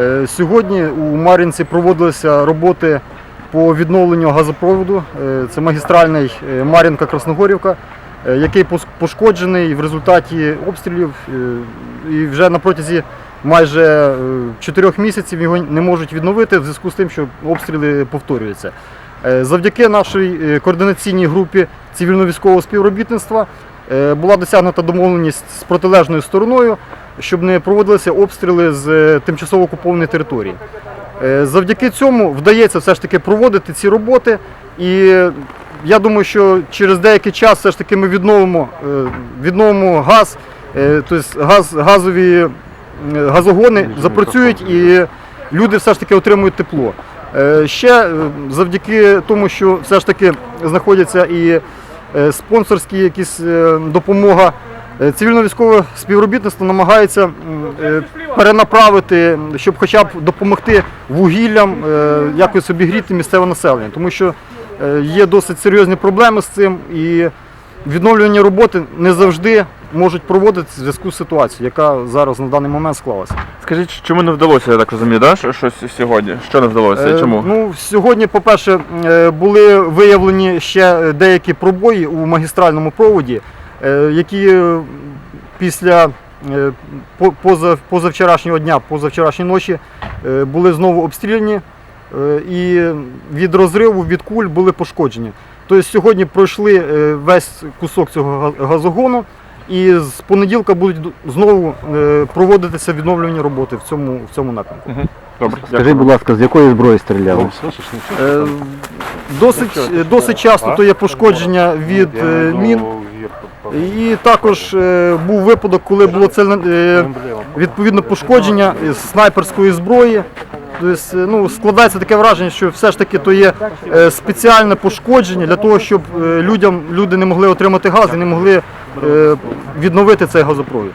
Е, Сьогодні у Мар'їнці проводилися роботи по відновленню газопроводу. Е, Це магістральний е, Мар'їнка-Красногорівка, який пошкоджений в результаті обстрілів. І вже на протязі майже чотирьох місяців його не можуть відновити в зв'язку з тим, що обстріли повторюються. Завдяки нашій координаційній групі цивільно-військового співробітництва була досягнута домовленість з протилежною стороною, щоб не проводилися обстріли з е, тимчасово окупованої території. Е, Завдяки цьому вдається все ж таки проводити ці роботи, і я думаю, що через деякий час все ж таки ми відновимо, е, відновимо газ, тобто газ, газові газогони запрацюють і люди все ж таки отримують тепло. Ще завдяки тому, що все ж таки знаходяться і спонсорські якісь допомога. Е, Цивільно-військове співробітництво намагається е, перенаправити, щоб хоча б допомогти вугіллям е, якось обігріти місцеве населення, тому що є досить серйозні проблеми з цим і відновлювання роботи не завжди можуть проводити в зв'язку з ситуацією, яка зараз на даний момент склалася. Скажіть, чому не вдалося, я так розумію, да? щось сьогодні? Що не вдалося? і Е, Чому? Ну, сьогодні, по-перше, були виявлені ще деякі пробої у магістральному проводі, які е, після е, поза- позавчорашнього дня, позавчорашньої ночі е, були знову обстріляні е, і від розриву, від куль були пошкоджені. Тобто сьогодні пройшли е, весь кусок цього газогону. І з понеділка будуть знову е, проводитися відновлювані роботи в цьому, в цьому напрямку. Добре, Скажіть, будь ласка, з якої зброї стріляли? Е, Досить, досить часто то є пошкодження від е, мін. І також е, був випадок, коли було це е, відповідно пошкодження з снайперської зброї. Тобто, е, ну, складається таке враження, що все ж таки то є спеціальне пошкодження для того, щоб людям люди не могли отримати газ і не могли відновити цей газопровід.